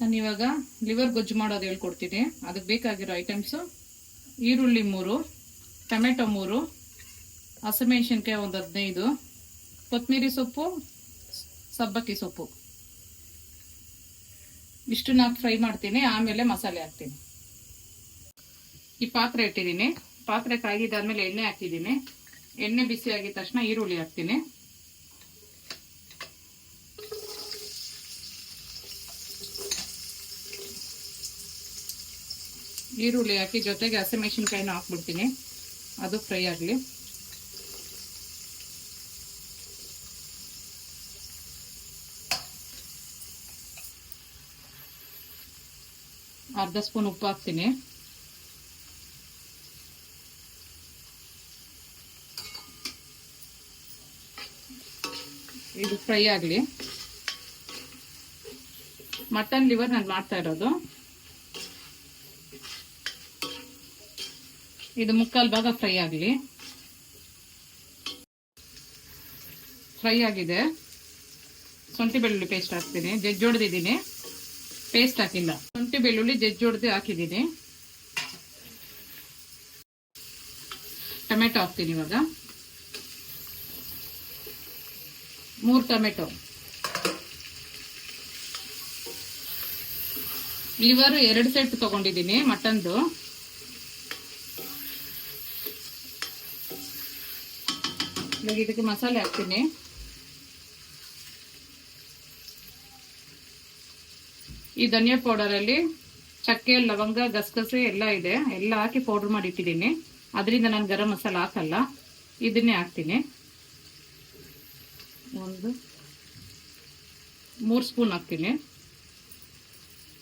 ನಾನು ಇವಾಗ ಲಿವರ್ ಗೊಜ್ಜು ಮಾಡೋದು ಹೇಳ್ಕೊಡ್ತೀನಿ. ಅದಕ್ಕೆ ಬೇಕಾಗಿರೋ ಐಟಮ್ಸು ಈರುಳ್ಳಿ ಮೂರು, ಟೊಮೆಟೊ ಮೂರು, ಹಸಿಮೆಣಸಿನ್ಕಾಯಿ ಒಂದು ಹದಿನೈದು ಕೊತ್ತಂಬರಿ ಸೊಪ್ಪು, ಸಬ್ಬಕ್ಕಿ ಸೊಪ್ಪು. ಇಷ್ಟು ನಾನು ಫ್ರೈ ಮಾಡ್ತೀನಿ, ಆಮೇಲೆ ಮಸಾಲೆ ಹಾಕ್ತೀನಿ. ಈ ಪಾತ್ರೆ ಇಟ್ಟಿದ್ದೀನಿ. ಪಾತ್ರೆ ಕಾಯಿದಾದ್ಮೇಲೆ ಎಣ್ಣೆ ಹಾಕಿದ್ದೀನಿ. ಎಣ್ಣೆ ಬಿಸಿ ಆಗಿದ ತಕ್ಷಣ ಈರುಳ್ಳಿ ಹಾಕ್ತೀನಿ. ಈರುಳ್ಳಿ ಹಾಕಿ ಜೊತೆಗೆ ಹಸಿಮೆಣಸಿನ್ಕಾಯಿನ ಹಾಕ್ಬಿಡ್ತೀನಿ. ಅದು ಫ್ರೈ ಆಗಲಿ. ಅರ್ಧ ಸ್ಪೂನ್ ಉಪ್ಪು ಹಾಕ್ತೀನಿ. ಇದು ಫ್ರೈ ಆಗಲಿ. ಮಟನ್ ಲಿವರ್ ನಾನು ಮಾಡ್ತಾ ಇರೋದು. ಇದು ಮುಕ್ಕಾಲು ಭಾಗ ಫ್ರೈ ಆಗಲಿ. ಫ್ರೈ ಆಗಿದೆ. ಶುಂಠಿ ಬೆಳ್ಳುಳ್ಳಿ ಪೇಸ್ಟ್ ಹಾಕ್ತೀನಿ. ಜಜ್ಜೊಡ್ದಿದ್ದೀನಿ. ಪೇಸ್ಟ್ ಹಾಕಿಲ್ಲ. ಶುಂಠಿ ಬೆಳ್ಳುಳ್ಳಿ ಜಜ್ಜೊಡ್ದು ಹಾಕಿದ್ದೀನಿ. ಟೊಮೆಟೊ ಹಾಕ್ತೀನಿ ಇವಾಗ. ಮೂರು ಟೊಮೆಟೊ. ಲಿವರ್ ಎರಡು ಸೆಟ್ ತಗೊಂಡಿದ್ದೀನಿ ಮಟನ್ದು. ಇವಾಗ ಇದಕ್ಕೆ ಮಸಾಲೆ ಹಾಕ್ತೀನಿ. ಈ ಧನಿಯಾ ಪೌಡರಲ್ಲಿ ಚಕ್ಕೆ, ಲವಂಗ, ಗಸಗಸೆ ಎಲ್ಲ ಇದೆ. ಎಲ್ಲ ಹಾಕಿ ಪೌಡರ್ ಮಾಡಿ ಇಟ್ಟಿದ್ದೀನಿ ಅದರಿಂದ ನಾನು ಗರಂ ಮಸಾಲ ಹಾಕಲ್ಲ. ಇದನ್ನೇ ಹಾಕ್ತೀನಿ. ಒಂದು, ಮೂರು ಸ್ಪೂನ್ ಹಾಕ್ತೀನಿ.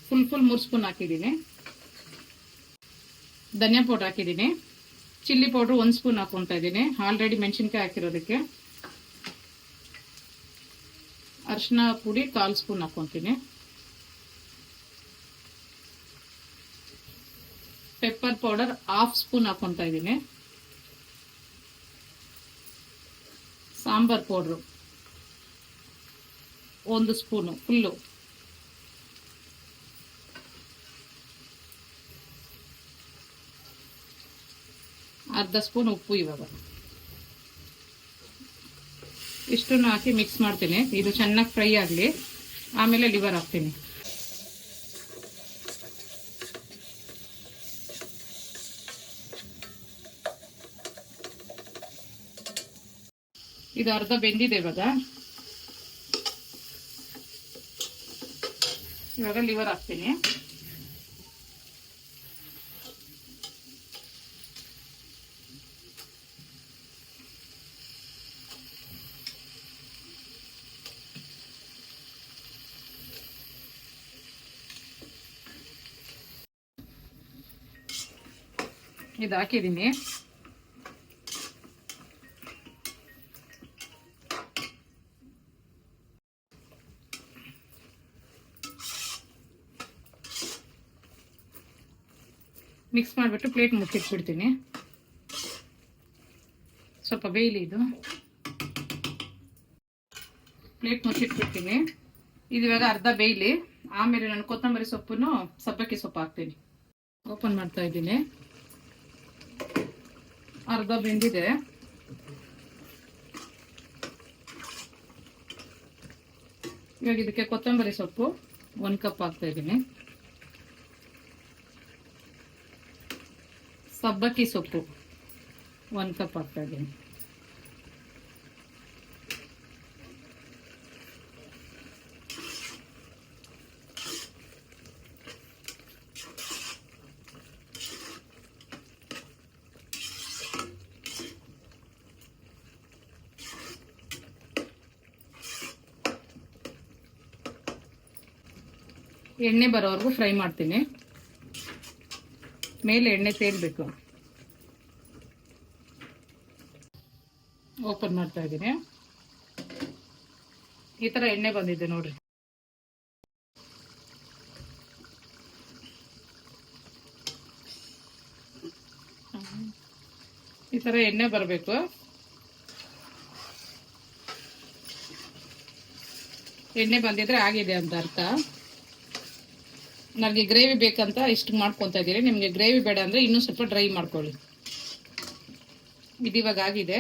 ಫುಲ್ ಫುಲ್ ಮೂರು ಸ್ಪೂನ್ ಹಾಕಿದ್ದೀನಿ. ಧನಿಯಾ ಪೌಡರ್ ಹಾಕಿದ್ದೀನಿ. ಚಿಲ್ಲಿ ಪೌಡ್ರ್ ಒಂದು ಸ್ಪೂನ್ ಹಾಕೊತಾ ಇದ್ದೀನಿ. ಆಲ್ರೆಡಿ ಮೆಣಸಿನ್ಕಾಯಿ ಹಾಕಿರೋದಕ್ಕೆ. ಅರಿಶಿನ ಪುಡಿ ಕಾಲು ಸ್ಪೂನ್ ಹಾಕೊತೀನಿ. ಪೆಪ್ಪರ್ ಪೌಡರ್ ಹಾಫ್ ಸ್ಪೂನ್ ಹಾಕೊತಾ ಇದ್ದೀನಿ. ಸಾಂಬಾರ್ ಪೌಡ್ರು. ಒಂದು ಸ್ಪೂನು, ಫುಲ್ಲು. ಅರ್ಧ ಸ್ಪೂನ್ ಉಪ್ಪು ಇವಾಗ. ಇಷ್ಟನ್ನು ಹಾಕಿ ಮಿಕ್ಸ್ ಮಾಡ್ತೀನಿ. ಇದು ಚೆನ್ನಾಗಿ ಫ್ರೈ ಆಗಲಿ. ಆಮೇಲೆ ಲಿವರ್ ಹಾಕ್ತೀನಿ. ಇದು ಅರ್ಧ ಬೆಂದಿದೆ ಇವಾಗ. ಇವಾಗ ಲಿವರ್ ಹಾಕ್ತೀನಿ. ಇದು ಹಾಕಿದ್ದೀನಿ. ಮಿಕ್ಸ್ ಮಾಡಿಬಿಟ್ಟು ಪ್ಲೇಟ್ ಮುಚ್ಚಿಟ್ಬಿಡ್ತೀನಿ. ಸ್ವಲ್ಪ ಬೇಯಲಿ ಇದು. ಪ್ಲೇಟ್ ಮುಚ್ಚಿಟ್ಬಿಡ್ತೀನಿ. ಇದು ಇವಾಗ ಅರ್ಧ ಬೇಯಲಿ. ಆಮೇಲೆ ನಾನು ಕೊತ್ತಂಬರಿ ಸೊಪ್ಪನ್ನು ಸಬ್ಬಕ್ಕಿ ಸೊಪ್ಪು ಹಾಕ್ತೀನಿ ಓಪನ್ ಮಾಡ್ತಾ ಇದ್ದೀನಿ. ಅರ್ಧ ಬೆಂದಿದೆ. ಇವಾಗ ಇದಕ್ಕೆ ಕೊತ್ತಂಬರಿ ಸೊಪ್ಪು, ಒಂದು ಕಪ್ ಹಾಕ್ತಾ ಇದ್ದೀನಿ. ಸಬ್ಬಕ್ಕಿ ಸೊಪ್ಪು, ಒಂದು ಕಪ್ ಹಾಕ್ತಾ ಇದ್ದೀನಿ. ಎಣ್ಣೆ ಬರೋವರೆಗೂ ಫ್ರೈ ಮಾಡ್ತೀನಿ. ಮೇಲೆ ಎಣ್ಣೆ ತೇಲ್ಬೇಕು ಓಪನ್ ಮಾಡ್ತಾ ಇದ್ದೀನಿ. ಈ ತರ ಎಣ್ಣೆ ಬಂದಿದೆ ನೋಡ್ರಿ. ಈ ತರ ಎಣ್ಣೆ ಬರಬೇಕು. ಎಣ್ಣೆ ಬಂದಿದ್ರೆ ಆಗಿದೆ ಅಂತ ಅರ್ಥ. ನನಗೆ ಗ್ರೇವಿ ಬೇಕಂತ ಇಷ್ಟು ಮಾಡ್ಕೊತ ಇದ್ದೀರಿ ನಿಮಗೆ ಗ್ರೇವಿ ಬೇಡ ಅಂದರೆ ಇನ್ನೂ ಸ್ವಲ್ಪ ಡ್ರೈ ಮಾಡ್ಕೊಳ್ಳಿ. ಇದು ಇವಾಗ ಆಗಿದೆ.